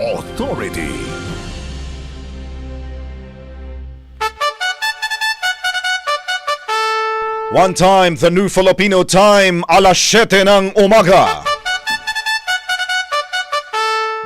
authority. One time, the new Filipino time, alas 7 ng umaga.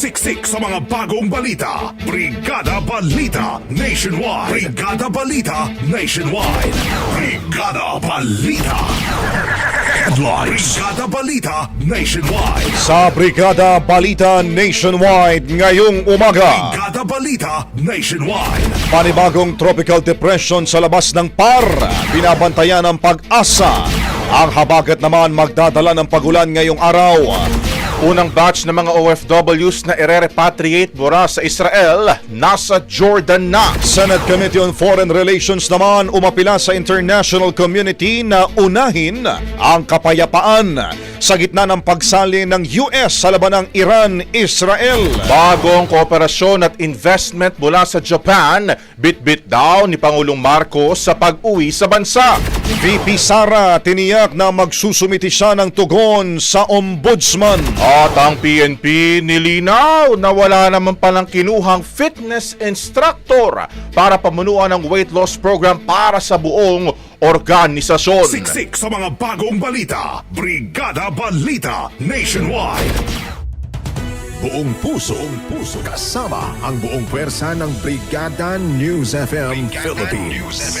Siksik sa mga bagong balita. Brigada Balita Nationwide. Brigada Balita Nationwide. Brigada Balita. Headlines. Brigada Balita Nationwide. Sa Brigada Balita Nationwide ngayong umaga. Brigada Balita Nationwide. Panibagong tropical depression sa labas ng PAR. Binabantayan ng pag-asa. Ang habagat naman magdadala ng pagulan ngayong araw. Unang batch ng mga OFWs na ire-repatriate mula sa Israel, nasa Jordan na. Senate Committee on Foreign Relations naman umapila sa international community na unahin ang kapayapaan sa gitna ng pagsali ng US sa laban ng Iran-Israel. Bagong kooperasyon at investment mula sa Japan, bit-bit daw ni Pangulong Marcos sa pag-uwi sa bansa. VP Sara tiniyak na magsusumiti siya ng tugon sa ombudsman. At ang PNP nilinaw na wala naman palang kinuhang fitness instructor para pamunuan ng weight loss program para sa buong organisasyon. Siksik sa mga bagong balita. Brigada Balita Nationwide. Buong puso, buong puso. Kasama ang buong pwersa ng Brigada News FM Philippines.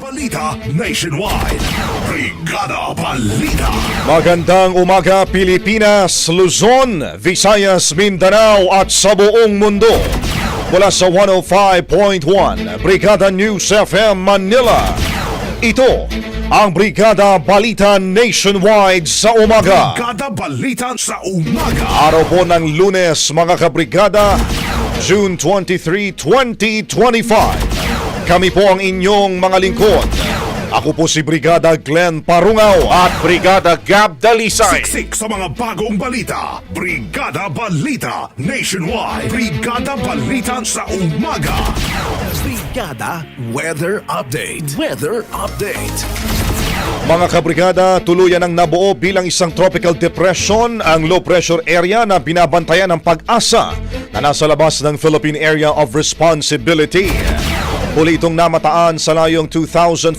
Balita Nationwide. Brigada Balita. Magandang umaga Pilipinas, Luzon, Visayas, Mindanao at sa buong mundo. Mula sa 105.1 Brigada News FM Manila. Ito ang Brigada Balita Nationwide sa umaga. Brigada Balita sa umaga. Araw po ng lunes mga kabrigada, June 23, 2025. Kami po ang inyong mga lingkod. Ako po si Brigada Glenn Parungaw at Brigada Gab Dalisay. Siksik sa mga bagong balita. Brigada Balita Nationwide. Brigada Balita sa umaga. Brigada Weather Update. Weather Update. Mga kabrigada, tuluyan ang nabuo bilang isang tropical depression ang low pressure area na binabantayan ng pag-asa na nasa labas ng Philippine Area of Responsibility. Huli itong namataan sa layong 2,495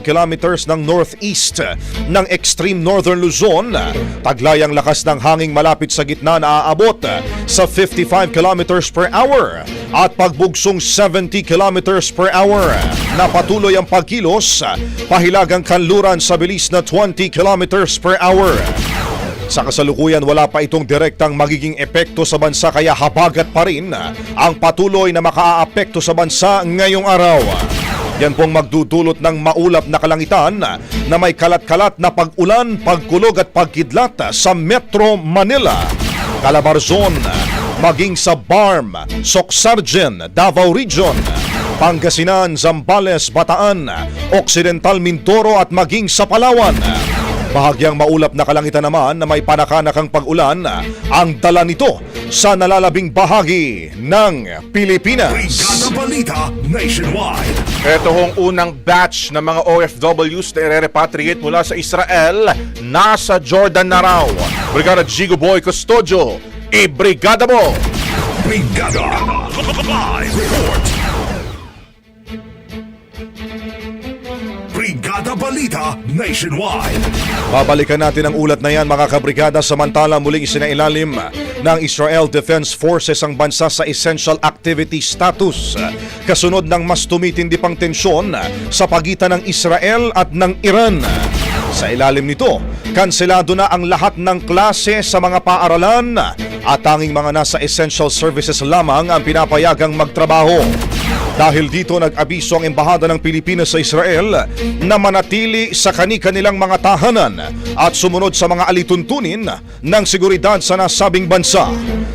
kilometers ng northeast ng extreme northern Luzon. Taglay ang lakas ng hanging malapit sa gitna na aabot sa 55 kilometers per hour at pagbugsong 70 kilometers per hour na patuloy ang pagkilos pahilagang kanluran sa bilis na 20 kilometers per hour. Sa kasalukuyan wala pa itong direktang magiging epekto sa bansa kaya habagat pa rin ang patuloy na makaaapekto sa bansa ngayong araw. Yan pong magdudulot ng maulap na kalangitan na may kalat-kalat na pag-ulan, pagkulog at pagkidlat sa Metro Manila, Calabarzon, maging sa Barm, Socsargen, Davao Region, Pangasinan, Zambales, Bataan, Occidental Mindoro at maging sa Palawan. Bahagyang maulap na kalangitan naman na may panakanakang pag-ulan ang dala nito sa nalalabing bahagi ng Pilipinas. Brigada Balita Nationwide. Ito hong unang batch ng mga OFWs na ire-repatriate mula sa Israel nasa Jordan na raw. Brigada Gigo Boy Custodio, i-brigada mo! Brigada Live Report. Balita Nationwide. Babalikan natin ang ulat na yan mga kabrigada samantala muling isinailalim ng Israel Defense Forces ang bansa sa Essential Activity Status kasunod ng mas tumitindi pang tensyon sa pagitan ng Israel at ng Iran. Sa ilalim nito, kanselado na ang lahat ng klase sa mga paaralan at tanging mga nasa essential services lamang ang pinapayagang magtrabaho. Dahil dito nag-abiso ang Embahada ng Pilipinas sa Israel na manatili sa kani-kanilang mga tahanan at sumunod sa mga alituntunin ng seguridad sa nasabing bansa.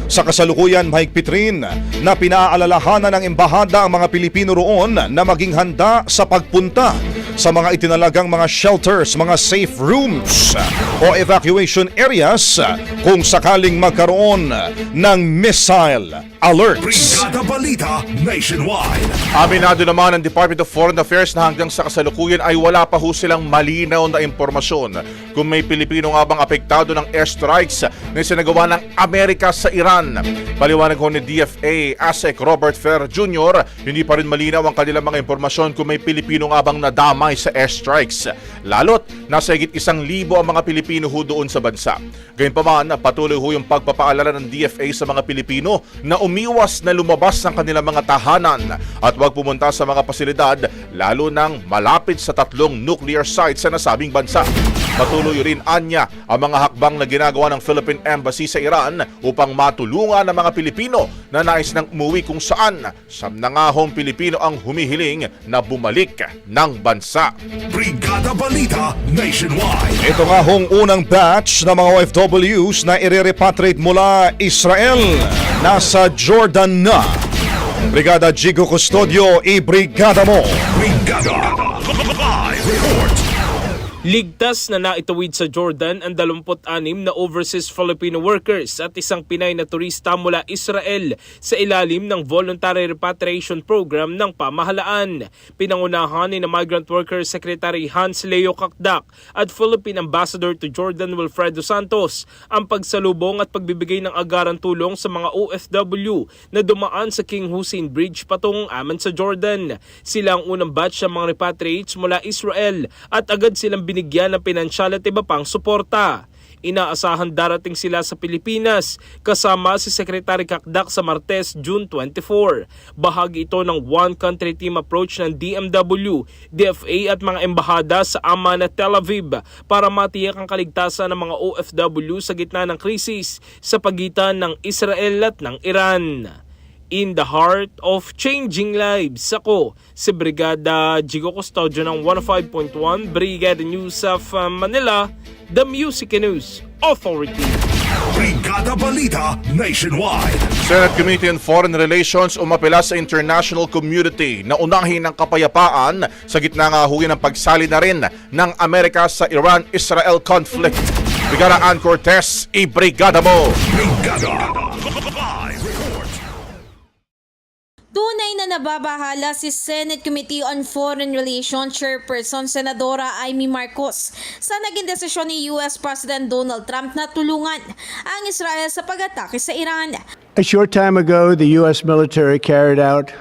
Sa kasalukuyan, mahigpit rin na pinaalalahanan ng Embahada ang mga Pilipino roon na maging handa sa pagpunta sa mga itinalagang mga shelters, mga safe rooms o evacuation areas kung sakaling magkaroon ng missile alerts. Brigada Balita Nationwide. Aminado naman ng Department of Foreign Affairs na hanggang sa kasalukuyan ay wala pa ho silang malinaw na impormasyon kung may Pilipino nga bang apektado ng airstrikes na sinagawa ng Amerika sa Iran. Paliwanag ho ni DFA ASEC Robert Fer Jr., hindi pa rin malinaw ang kanilang mga impormasyon kung may Pilipino nga bang nadamay sa airstrikes. Lalot, nasa higit isang libo ang mga Pilipino ho doon sa bansa. Gayunpaman, patuloy ho yung pagpapaalala ng DFA sa mga Pilipino na umiwas na lumabas ng kanilang mga tahanan at huwag pumunta sa mga pasilidad lalo nang malapit sa tatlong nuclear sites sa nasabing bansa. Patuloy rin anya ang mga hakbang na ginagawa ng Philippine Embassy sa Iran upang matulungan ang mga Pilipino na nais nang umuwi kung saan siyam na nga hong Pilipino ang humihiling na bumalik ng bansa. Brigada Balita Nationwide. Ito nga hong unang batch ng mga OFWs na ire-repatriate mula Israel. Nasa Jordan na. Brigada Gigo Custodio, i-brigada mo! Brigada. Ligtas na naitawid sa Jordan ang 26 na overseas Filipino workers at isang Pinay na turista mula Israel sa ilalim ng Voluntary Repatriation Program ng pamahalaan. Pinangunahan ni na Migrant Workers Secretary Hans Leo Kakdak at Philippine Ambassador to Jordan Wilfredo Santos ang pagsalubong at pagbibigay ng agarang tulong sa mga OFW na dumaan sa King Hussein Bridge patungong Amman sa Jordan. Sila ang unang batch ng mga repatriates mula Israel at agad silang binigyan ng pinansyal at iba pang suporta. Inaasahan darating sila sa Pilipinas kasama si Secretary Kakdak sa Martes, June 24. Bahagi ito ng One Country Team approach ng DMW, DFA at mga embahada sa Amman at Tel Aviv para matiyak ang kaligtasan ng mga OFW sa gitna ng krisis sa pagitan ng Israel at ng Iran in the heart of changing lives. Ako, si Brigada Jigo Custodio ng 105.1 Brigada News of uh, Manila, the Music News Authority. Brigada Balita Nationwide. Senate Committee on Foreign Relations umapela sa international community na unahin ang kapayapaan sa gitna nga huwi ng pagsali na rin ng Amerika sa Iran-Israel conflict. Brigada Ann Cortez, i-brigada mo! Brigada. Tunay na nababahala si Senate Committee on Foreign Relations Chairperson Senadora Amy Marcos sa naging desisyon ni US President Donald Trump na tulungan ang Israel sa pag-atake sa Iran. A short time ago, the U.S. military carried out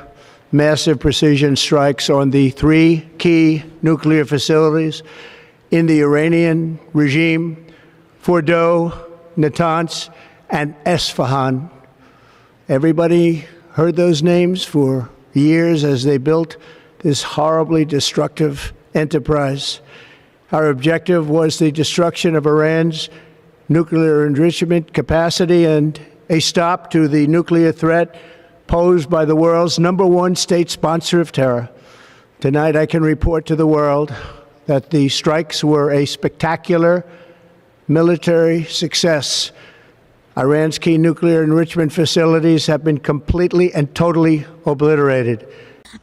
massive precision strikes on the three key nuclear facilities in the Iranian regime Fordow, Natanz, and Esfahan. Everybody heard those names for years as they built this horribly destructive enterprise. Our objective was the destruction of Iran's nuclear enrichment capacity and a stop to the nuclear threat posed by the world's number one state sponsor of terror. Tonight, I can report to the world that the strikes were a spectacular military success. Iran's key nuclear enrichment facilities have been completely and totally obliterated.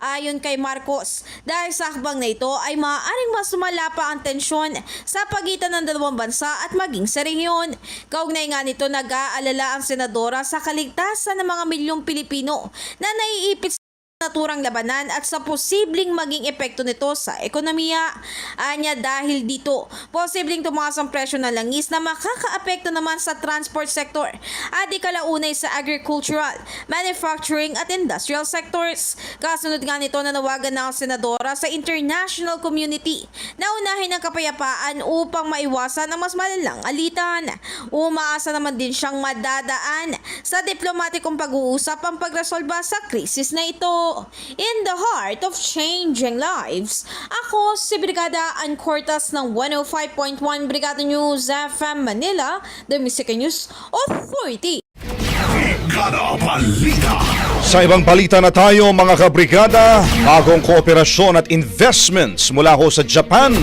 Ayon kay Marcos, dahil sa hakbang na ito ay maaaring mas sumala pa ang tensyon sa pagitan ng dalawang bansa at maging sa rehiyon. Kaugnay nga nito nag-aalala ang senadora sa kaligtasan ng mga milyong Pilipino na naiipit naturang labanan at sa posibleng maging epekto nito sa ekonomiya. Anya dahil dito, posibleng tumaas ang presyo ng langis na makakaapekto naman sa transport sector at ikalaunay sa agricultural, manufacturing at industrial sectors. Kasunod nga nito nanawagan na ang senadora sa international community na unahin ang kapayapaan upang maiwasan ang mas malalang alitan. Umaasa naman din siyang madadaan sa diplomatikong pag-uusap ang pagresolba sa krisis na ito. In the heart of changing lives, ako si Brigada Ann Cortas ng 105.1 Brigada News FM Manila, the Music News Authority. Brigada Balita. Sa ibang balita na tayo mga kabrigada, bagong kooperasyon at investments mula ho sa Japan.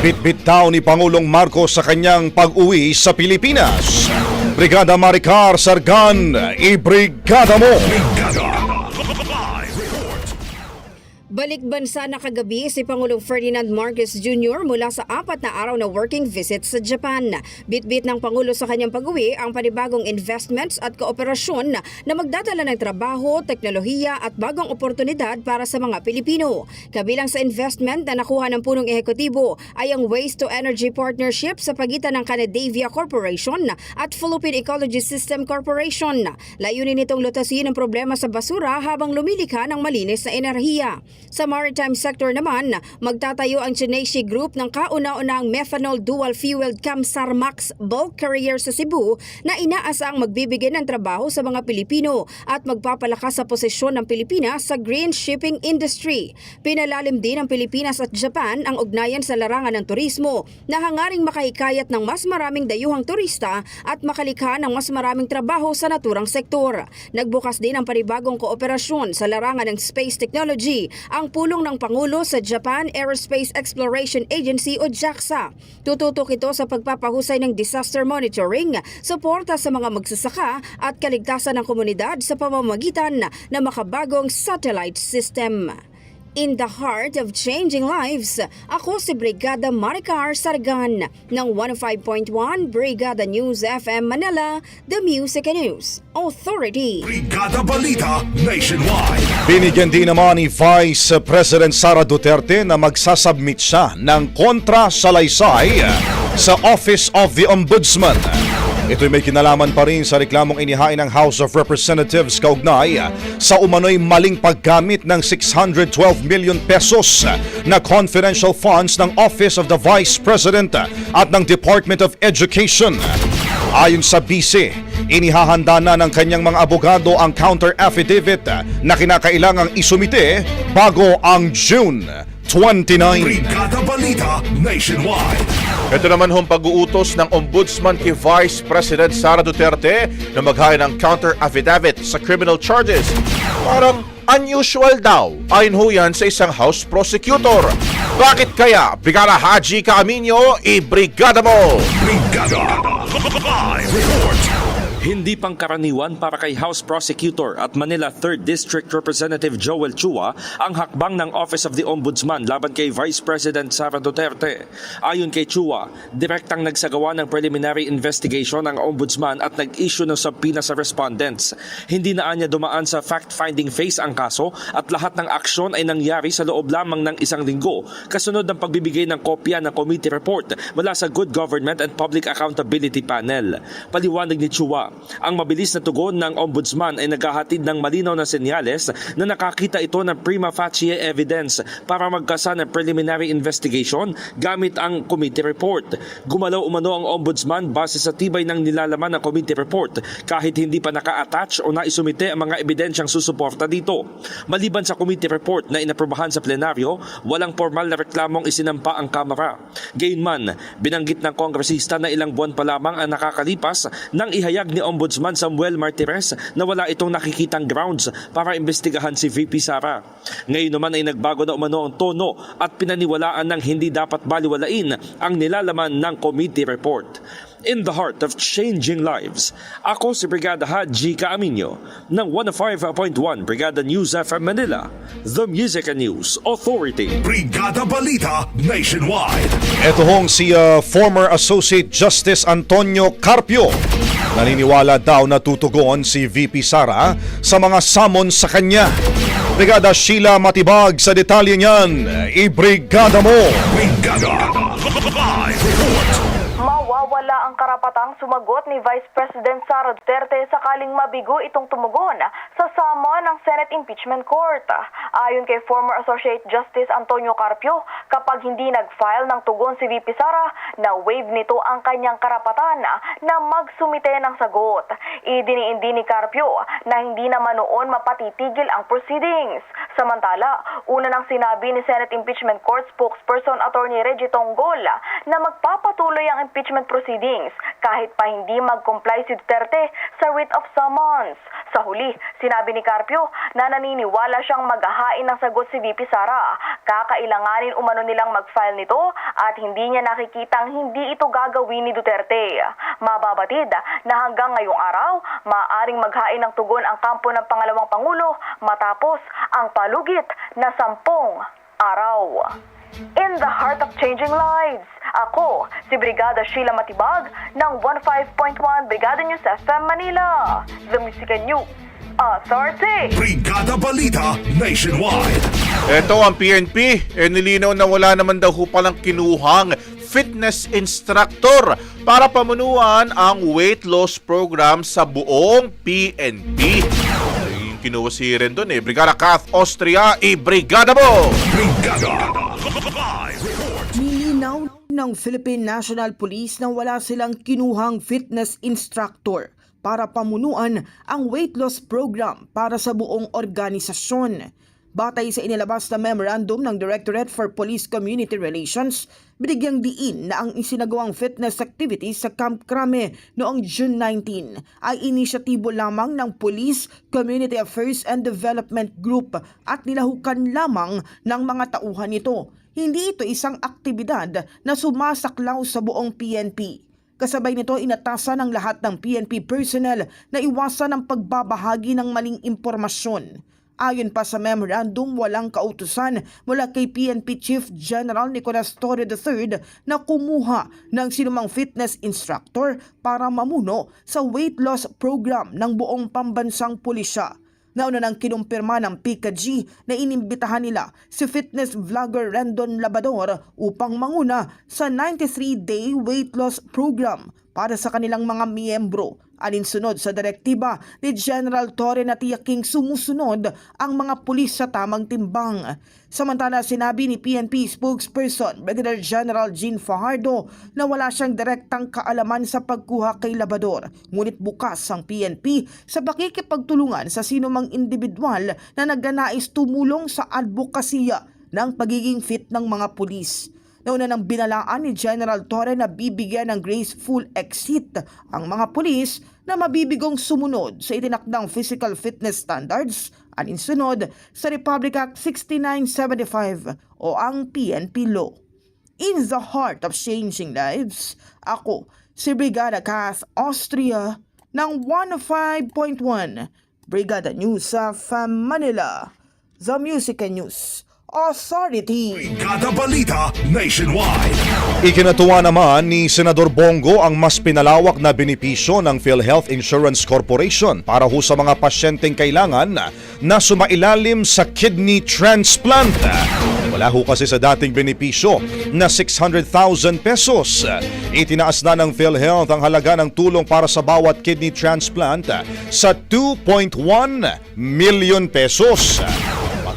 Bitbit daw ni Pangulong Marcos sa kanyang pag-uwi sa Pilipinas. Brigada Maricar Sargan, ibrigada mo! Brigada. Balik bansa na kagabi si Pangulong Ferdinand Marcos Jr. mula sa apat na araw na working visit sa Japan. Bitbit ng Pangulo sa kanyang pag-uwi ang panibagong investments at kooperasyon na magdadala ng trabaho, teknolohiya at bagong oportunidad para sa mga Pilipino. Kabilang sa investment na nakuha ng punong ehekutibo ay ang Waste to Energy Partnership sa pagitan ng Canadavia Corporation at Philippine Ecology System Corporation. Layunin nitong lutasin ang problema sa basura habang lumilikha ng malinis na enerhiya. Sa maritime sector naman, magtatayo ang Chinese Group ng kauna-unang methanol dual-fueled Kamsar Max bulk carrier sa Cebu na inaasang magbibigay ng trabaho sa mga Pilipino at magpapalakas sa posisyon ng Pilipinas sa green shipping industry. Pinalalim din ng Pilipinas at Japan ang ugnayan sa larangan ng turismo na hangaring makahikayat ng mas maraming dayuhang turista at makalikha ng mas maraming trabaho sa naturang sektor. Nagbukas din ang panibagong kooperasyon sa larangan ng space technology ang pulong ng Pangulo sa Japan Aerospace Exploration Agency o JAXA. Tututok ito sa pagpapahusay ng disaster monitoring, suporta sa mga magsasaka at kaligtasan ng komunidad sa pamamagitan ng makabagong satellite system. In the heart of changing lives, ako si Brigada Maricar Sargan ng 105.1 Brigada News FM Manila, The Music and News Authority. Brigada Balita Nationwide. Binigyan din naman ni Vice President Sara Duterte na magsasubmit siya ng kontra salaysay sa Office of the Ombudsman. Ito'y may kinalaman pa rin sa reklamong inihain ng House of Representatives kaugnay sa umano'y maling paggamit ng 612 million pesos na confidential funds ng Office of the Vice President at ng Department of Education. Ayon sa BC, inihahanda na ng kanyang mga abogado ang counter affidavit na kinakailangang isumite bago ang June 29. Brigada Balita Nationwide. Ito naman hong pag-uutos ng Ombudsman kay Vice President Sara Duterte na maghain ng counter affidavit sa criminal charges. Parang unusual daw ayon ho yan sa isang House Prosecutor. Bakit kaya, Brigada Haji Caaminio, i-brigada mo! Brigada. Live report. Hindi pangkaraniwan para kay House Prosecutor at Manila 3rd District Representative Joel Chua ang hakbang ng Office of the Ombudsman laban kay Vice President Sara Duterte. Ayon kay Chua, direktang nagsagawa ng preliminary investigation ang Ombudsman at nag-issue ng subpoena sa respondents. Hindi na anya dumaan sa fact-finding phase ang kaso at lahat ng aksyon ay nangyari sa loob lamang ng isang linggo kasunod ng pagbibigay ng kopya ng committee report mula sa Good Government and Public Accountability Panel. Paliwanag ni Chua, Ang mabilis na tugon ng ombudsman ay naghahatid ng malinaw na senyales na nakakita ito ng prima facie evidence para magkasa ng preliminary investigation gamit ang committee report. Gumalaw umano ang ombudsman base sa tibay ng nilalaman ng committee report kahit hindi pa naka-attach o naisumite ang mga ebidensyang susuporta dito. Maliban sa committee report na inaprobahan sa plenaryo, walang formal na reklamong isinampa ang Kamara. Gayunman, binanggit ng kongresista na ilang buwan pa lamang ang nakakalipas nang ihayag ni Ombudsman Samuel Martires na wala itong nakikitang grounds para imbestigahan si VP Sara. Ngayon naman ay nagbago na umano ang tono at pinaniwalaan ng hindi dapat baliwalain ang nilalaman ng committee report. In the heart of changing lives, ako si Brigada Haji Caaminyo ng 105.1 Brigada News FM Manila, The Music and News Authority. Brigada Balita Nationwide. Ito hong si uh, former Associate Justice Antonio Carpio. Naniniwala daw na tutugon si VP Sara sa mga samon sa kanya. Brigada Sheila Matibag sa detalye niyan. Ibrigada mo! Brigada. Mawawala ang karapatang sumagot ni Vice President Sara Duterte sakaling mabigo itong tumugon sa summon ng Senate Impeachment Court. Ayon kay former Associate Justice Antonio Carpio, kapag hindi nag-file ng tugon si VP Sara, na-waive nito ang kanyang karapatan na magsumite ng sagot. Idiniindi ni Carpio na hindi naman noon mapatitigil ang proceedings. Samantala, una nang sinabi ni Senate Impeachment Court spokesperson Attorney Reggie Tonggol na magpapatuloy ang impeachment proceedings kahit pa hindi mag-comply si Duterte sa writ of summons. Sa huli, sinabi ni Carpio na naniniwala siyang maghahain ng sagot si VP Sara. Kakailanganin umano nilang mag-file nito at hindi niya nakikitang hindi ito gagawin ni Duterte. Mababatid na hanggang ngayong araw, maaring maghain ng tugon ang kampo ng pangalawang pangulo matapos ang palugit na sampung araw. In the heart of changing lives, ako si Brigada Sheila Matibag ng 15.1 Brigada News FM Manila, The Music and News Authority. Brigada Balita Nationwide. Ito ang PNP, eh nilinaw na wala naman daw ho palang kinuhang fitness instructor para pamunuan ang weight loss program sa buong PNP. Ay, Yung kinuha si rin doon eh. Brigada Kath Austria, i-brigada mo! Brigada ng Philippine National Police na wala silang kinuhang fitness instructor para pamunuan ang weight loss program para sa buong organisasyon. Batay sa inilabas na memorandum ng Directorate for Police Community Relations, binigyang diin na ang isinagawang fitness activities sa Camp Crame noong June 19 ay inisyatibo lamang ng Police Community Affairs and Development Group at nilahukan lamang ng mga tauhan nito. Hindi ito isang aktibidad na sumasaklaw sa buong PNP. Kasabay nito inatasan ng lahat ng PNP personnel na iwasan ang pagbabahagi ng maling impormasyon. Ayon pa sa memorandum, walang kautusan mula kay PNP Chief General Nicolas Torre III na kumuha ng sinumang fitness instructor para mamuno sa weight loss program ng buong pambansang pulisya. Nauna nang kinumpirma ng PKG na inimbitahan nila si fitness vlogger Rendon Labador upang manguna sa 93-day weight loss program para sa kanilang mga miyembro. Alinsunod sa direktiba ni General Torre na tiyaking sumusunod ang mga pulis sa tamang timbang. Samantala sinabi ni PNP spokesperson Brigadier General Jean Fajardo na wala siyang direktang kaalaman sa pagkuha kay Labador. Ngunit bukas ang PNP sa pakikipagtulungan sa sinumang individual na nagnanais tumulong sa advokasya ng pagiging fit ng mga pulis. Nauna nang binalaan ni General Torre na bibigyan ng graceful exit ang mga pulis na mabibigong sumunod sa itinakdang physical fitness standards alinsunod sa Republic Act 6975 o ang PNP Law. In the heart of changing lives, ako si Brigada Kath Austria ng 105.1 Brigada News of Manila, The Music and News Authority. Brigada Balita Nationwide. Ikinatuwa naman ni Senador Bongo ang mas pinalawak na benepisyo ng PhilHealth Insurance Corporation para ho sa mga pasyenteng kailangan na sumailalim sa kidney transplant. Wala ho kasi sa dating benepisyo na 600,000 pesos. Itinaas na ng PhilHealth ang halaga ng tulong para sa bawat kidney transplant sa 2.1 million pesos.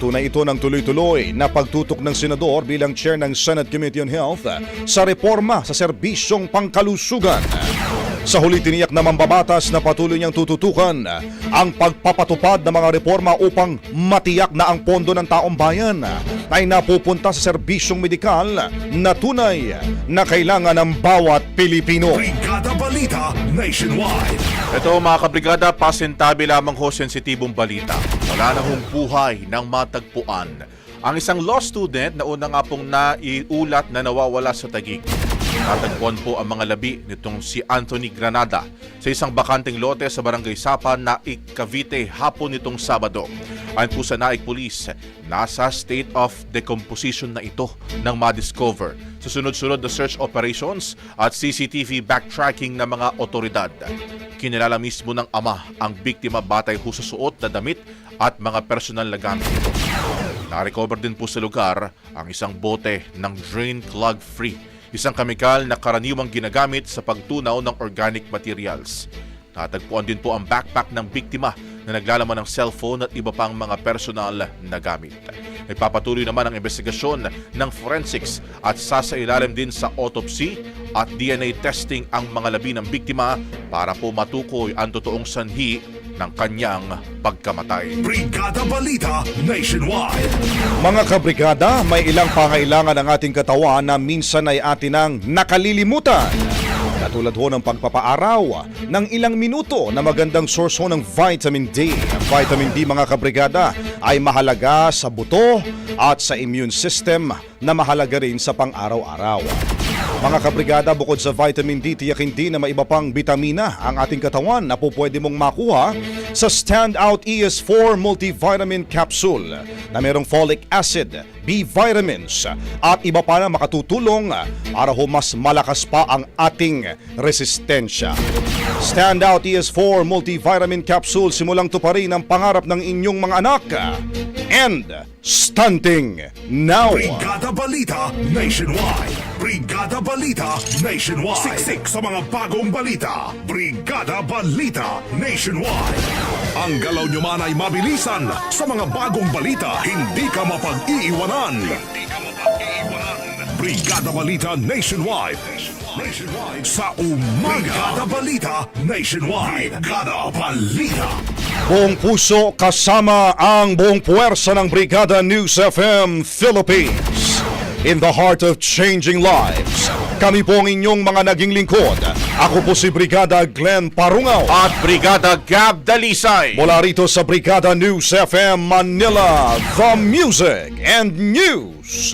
Patunay ito ng tuloy-tuloy na pagtutok ng senador bilang chair ng Senate Committee on Health sa reforma sa serbisyong pangkalusugan. Sa huli tiniyak na mambabatas na patuloy niyang tututukan ang pagpapatupad ng mga reforma upang matiyak na ang pondo ng taong bayan ay napupunta sa serbisyong medikal na tunay na kailangan ng bawat Pilipino. Brigada Balita Nationwide. Ito mga kabrigada, pasintabi lamang ho sensitibong balita. Wala na hong buhay ng matagpuan. Ang isang law student na una nga pong naiulat na nawawala sa tagig. Natagpuan po ang mga labi nitong si Anthony Granada sa isang bakanteng lote sa Barangay Sapa na Cavite hapon nitong Sabado. Ayon po sa Naik Police, nasa state of decomposition na ito nang ma-discover sa sunod-sunod na search operations at CCTV backtracking ng mga otoridad. Kinilala mismo ng ama ang biktima batay ho sa suot na damit at mga personal na gamit. Na-recover din po sa lugar ang isang bote ng drain clog free, isang kamikal na karaniwang ginagamit sa pagtunaw ng organic materials. Natagpuan din po ang backpack ng biktima na naglalaman ng cellphone at iba pang mga personal na gamit. Nagpapatuloy naman ang investigasyon ng forensics at sasailalim din sa autopsy at DNA testing ang mga labi ng biktima para po matukoy ang totoong sanhi ng kanyang pagkamatay. Brigada Balita Nationwide. Mga kabrigada, may ilang pangailangan ng ating katawan na minsan ay atin ang nakalilimutan. Katulad ho ng pagpapaaraw ng ilang minuto na magandang source ho ng vitamin D. Ang vitamin D mga kabrigada ay mahalaga sa buto at sa immune system na mahalaga rin sa pang-araw-araw. Mga kabrigada, bukod sa vitamin D, tiyakin din na may iba pang bitamina ang ating katawan na po pwede mong makuha sa Standout ES4 Multivitamin Capsule na merong folic acid, B vitamins at iba pa na makatutulong para ho mas malakas pa ang ating resistensya. Standout ES4 Multivitamin Capsule simulang tuparin ang pangarap ng inyong mga anak. And stunting now. Brigada Balita Nationwide. Brigada Balita Nationwide. Siksik sa mga bagong balita. Brigada Balita Nationwide. Ang galaw nyo man ay mabilisan sa mga bagong balita. Hindi ka mapag-iiwanan. Hindi ka mapag-iiwanan. Brigada Balita Nationwide. Nationwide sa umaga. Brigada Balita Nationwide. Brigada Balita. Buong puso kasama ang buong puwersa ng Brigada News FM Philippines. In the heart of changing lives, kami po ang inyong mga naging lingkod. Ako po si Brigada Glenn Parungaw. At Brigada Gab Dalisay. Mula rito sa Brigada News FM Manila, the music and news